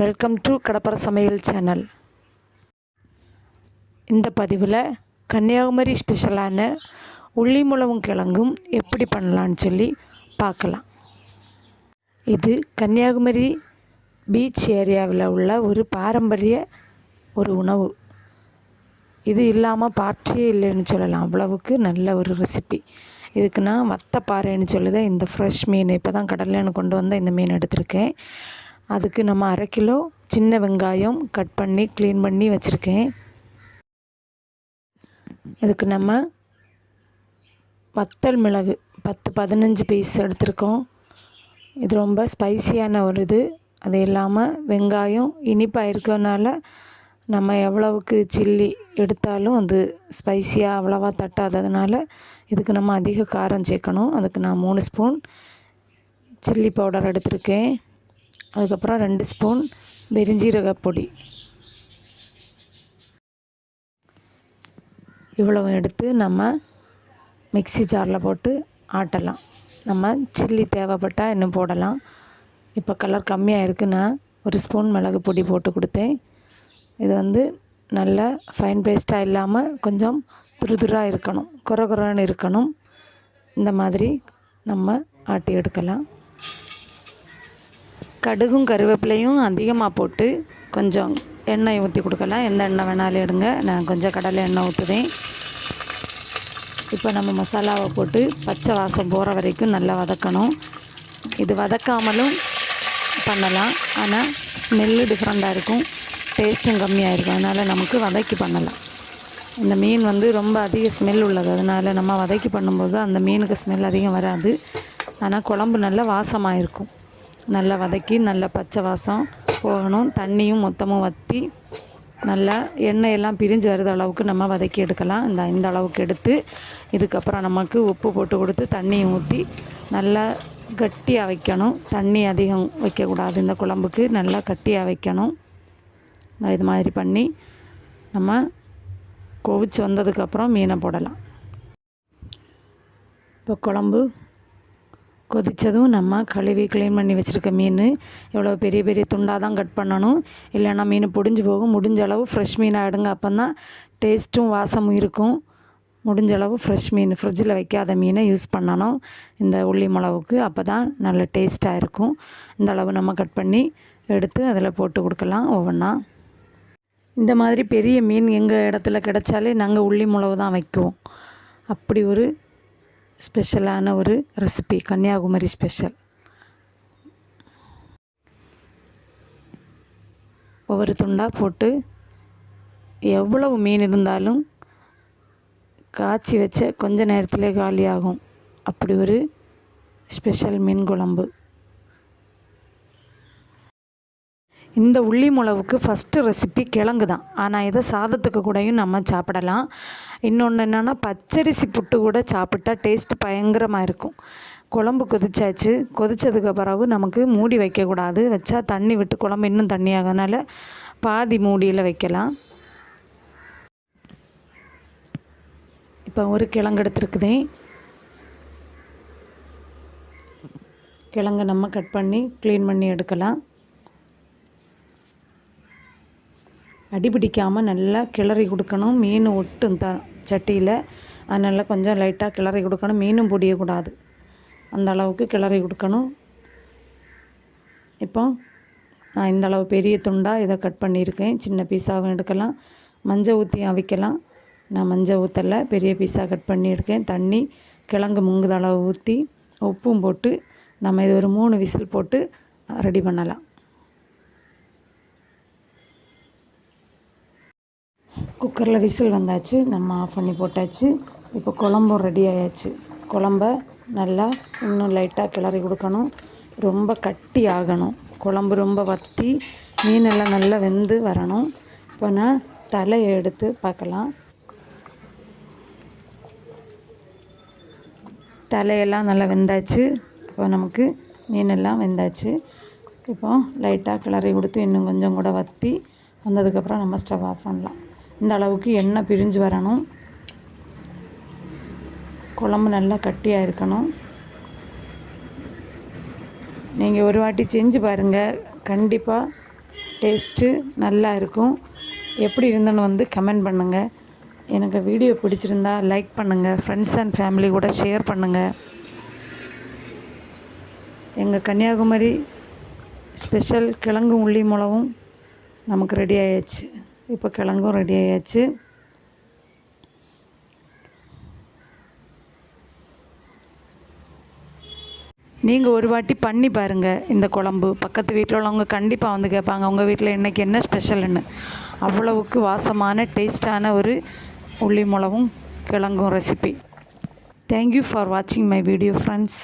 Welcome to கடப்பர சமையல் channel இந்த பதிவில் கன்னியாகுமரி ஸ்பெஷலான உள்ளி முளவும் கிழங்கும் எப்படி பண்ணலான்னு சொல்லி பார்க்கலாம். இது கன்னியாகுமரி பீச் ஏரியாவில் உள்ள ஒரு பாரம்பரிய ஒரு உணவு. இது இல்லாமல் பார்ட்டியே இல்லைன்னு சொல்லலாம். அவ்வளவுக்கு நல்ல ஒரு ரெசிபி இதுக்கு நான் வத்தப்பாறைன்னு சொல்லுது இந்த ஃப்ரெஷ் மீன். இப்போ தான் கடல்லேன்னு கொண்டு வந்த இந்த மீன் எடுத்திருக்கேன். அதுக்கு நம்ம அரை கிலோ சின்ன வெங்காயம் கட் பண்ணி க்ளீன் பண்ணி வச்சுருக்கேன். இதுக்கு நம்ம வத்தல் மிளகு பத்து பதினஞ்சு பீஸ் எடுத்திருக்கோம். இது ரொம்ப ஸ்பைசியான ஒரு இது. அது இல்லாமல் வெங்காயம் இனிப்பாக இருக்கிறதுனால நம்ம எவ்வளவுக்கு சில்லி எடுத்தாலும் அது ஸ்பைசியாக அவ்வளோவா தட்டாததுனால இதுக்கு நம்ம அதிக காரம் சேர்க்கணும். அதுக்கு நான் மூணு ஸ்பூன் சில்லி பவுடர் எடுத்திருக்கேன். அதுக்கப்புறம் ரெண்டு ஸ்பூன் பெருஞ்சீரக பொடி. இவ்வளவு எடுத்து நம்ம மிக்ஸி ஜாரில் போட்டு ஆட்டலாம். நம்ம சில்லி தேவைப்பட்டால் இன்னும் போடலாம். இப்போ கலர் கம்மியாக இருக்குன்னா ஒரு ஸ்பூன் மிளகு பொடி போட்டு கொடுத்தேன். இது வந்து நல்ல ஃபைன் பேஸ்ட்டாக இல்லாமல் கொஞ்சம் துருதுராக இருக்கணும். குறை குறைன்னு இருக்கணும். இந்த மாதிரி நம்ம ஆட்டி எடுக்கலாம். கடுகும் கருவேப்பிலையும் அதிகமாக போட்டு கொஞ்சம் எண்ணெய் ஊற்றி கொடுக்கலாம். எந்த எண்ணெய் வேணாலும் எடுங்க. நான் கொஞ்சம் கடலை எண்ணெய் ஊற்றுவேன் இப்போ நம்ம மசாலாவை போட்டு பச்சை வாசம் போகிற வரைக்கும் நல்லா வதக்கணும். இது வதக்காமலும் பண்ணலாம். ஆனால் ஸ்மெல்லு டிஃப்ரெண்ட்டாக இருக்கும். டேஸ்ட்டும் கம்மியாக இருக்கும். அதனால் நமக்கு வதக்கி பண்ணலாம். இந்த மீன் வந்து ரொம்ப அதிக ஸ்மெல் உள்ளது. அதனால் நம்ம வதக்கி பண்ணும்போது அந்த மீனுக்கு ஸ்மெல் அதிகம் வராது. ஆனால் குழம்பு நல்லா வாசமாக இருக்கும். நல்லா வதக்கி நல்லா பச்சை வாசம் போகணும் தண்ணியும் மொத்தமும் வற்றி நல்லா எண்ணெயெல்லாம் பிரிஞ்சு வருது அளவுக்கு நம்ம வதக்கி எடுக்கலாம். இந்த இந்த அளவுக்கு எடுத்து இதுக்கப்புறம் நமக்கு உப்பு போட்டு கொடுத்து தண்ணியும் ஊற்றி நல்லா கட்டியாக வைக்கணும். தண்ணி அதிகம் வைக்கக்கூடாது. இந்த குழம்புக்கு நல்லா கட்டியாக வைக்கணும். இது மாதிரி பண்ணி நம்ம கொவிச்சு வந்ததுக்கப்புறம் மீனை போடலாம். இப்போ குழம்பு கொதித்ததும் நம்ம கழுவி க்ளீன் பண்ணி வச்சுருக்க மீன். எவ்வளோ பெரிய பெரிய துண்டாக தான் கட் பண்ணணும். இல்லைன்னா மீன் பிடிஞ்சு போகும். முடிஞ்ச அளவு ஃப்ரெஷ் மீனாக எடுங்க. அப்போ தான் டேஸ்ட்டும் வாசமும் இருக்கும். முடிஞ்ச அளவு ஃப்ரெஷ் மீன். ஃப்ரிட்ஜில் வைக்காத மீனை யூஸ் பண்ணணும். இந்த உள்ளி மிளகுக்கு அப்போ தான் நல்ல டேஸ்ட்டாக இருக்கும். இந்த அளவு நம்ம கட் பண்ணி எடுத்து அதில் போட்டு கொடுக்கலாம். ஒவ்வொன்றா இந்த மாதிரி பெரிய மீன் எங்கள் இடத்துல கிடைச்சாலே நாங்கள் உள்ளி மிளகு தான் வைக்குவோம். அப்படி ஒரு ஸ்பெஷலான ஒரு ரெசிபி கன்னியாகுமரி ஸ்பெஷல். ஒவ்வொரு துண்டாக போட்டு எவ்வளவு மீன் இருந்தாலும் காய்ச்சி வச்ச கொஞ்ச நேரத்திலே காலியாகும். அப்படி ஒரு ஸ்பெஷல் மீன் குழம்பு. இந்த உள்ளி மிளவுக்கு ஃபஸ்ட்டு ரெசிபி கிழங்கு தான் ஆனால் இதை சாதத்துக்கு கூடயும் நம்ம சாப்பிடலாம். இன்னொன்று என்னென்னா பச்சரிசி புட்டு கூட சாப்பிட்டா டேஸ்ட் பயங்கரமாக இருக்கும். குழம்பு கொதிச்சாச்சு. கொதித்ததுக்கு பிறகு நமக்கு மூடி வைக்கக்கூடாது. வச்சா தண்ணி விட்டு குழம்பு இன்னும் தண்ணி ஆகிறதுனால பாதி மூடியில் வைக்கலாம். இப்போ ஒரு கிழங்கு எடுத்துருக்குதே. கிழங்கு நம்ம கட் பண்ணி க்ளீன் பண்ணி எடுக்கலாம். அடிபிடிக்காமல் நல்லா கிளறி கொடுக்கணும். மீன் ஒட்டும் த சட்டியில். அதனால் கொஞ்சம் லைட்டாக கிளறி கொடுக்கணும். மீனும் பொடியக்கூடாது. அந்த அளவுக்கு கிளறி கொடுக்கணும். இப்போ நான் இந்த அளவு பெரிய துண்டாக இதை கட் பண்ணியிருக்கேன். சின்ன பீஸாகவும் எடுக்கலாம். மஞ்சள் ஊற்றி அவிக்கலாம். நான் மஞ்சள் ஊற்றலை பெரிய பீஸாக கட் பண்ணியிருக்கேன். தண்ணி கிழங்கு முங்குதளவு ஊற்றி உப்பும் போட்டு நம்ம இது ஒரு மூணு விசில் போட்டு ரெடி பண்ணலாம். குக்கரில் விசில் வந்தாச்சு நம்ம ஆஃப் பண்ணி போட்டாச்சு. இப்போ குழம்பும் ரெடி ஆயாச்சு. குழம்ப நல்லா இன்னும் லைட்டாக கிளறி கொடுக்கணும். ரொம்ப கட்டி ஆகணும். குழம்பு ரொம்ப வத்தி மீனெல்லாம் நல்லா வெந்து வரணும். இப்போ நான் தலையை எடுத்து பார்க்கலாம். தலையெல்லாம் நல்லா வெந்தாச்சு. இப்போ நமக்கு மீனெல்லாம் வெந்தாச்சு. இப்போ லைட்டாக கிளறி கொடுத்து இன்னும் கொஞ்சம் கூட வற்றி வந்ததுக்கப்புறம் நம்ம ஸ்டவ் ஆஃப் பண்ணலாம். இந்த அளவுக்கு எண்ணெய் பிரிஞ்சு வரணும். குழம்பு நல்லா கட்டியாக இருக்கணும். நீங்கள் ஒரு வாட்டி செஞ்சு பாருங்கள் கண்டிப்பாக டேஸ்ட்டு நல்லா இருக்கும். எப்படி இருந்தேன்னு வந்து கமெண்ட் பண்ணுங்கள் எனக்கு வீடியோ பிடிச்சிருந்தா லைக் பண்ணுங்கள் ஃப்ரெண்ட்ஸ் அண்ட் ஃபேமிலி கூட ஷேர் பண்ணுங்கள் எங்கள் கன்னியாகுமரி ஸ்பெஷல் கிழங்கு உள்ளி மிளகும் நமக்கு ரெடி ஆயாச்சு. இப்போ கிழங்கும் ரெடி ஆயாச்சு. நீங்கள் ஒரு வாட்டி பண்ணி பாருங்கள் இந்த குழம்பு. பக்கத்து வீட்டில் உள்ளவங்க கண்டிப்பாக வந்து கேட்பாங்க உங்கள் வீட்டில் இன்றைக்கி என்ன ஸ்பெஷல்னு அவ்வளவுக்கு வாசமான டேஸ்டான ஒரு உள்ளி மிளகும் கிழங்கும் ரெசிபி தேங்க்யூ ஃபார் வாட்சிங் மை வீடியோ ஃப்ரெண்ட்ஸ்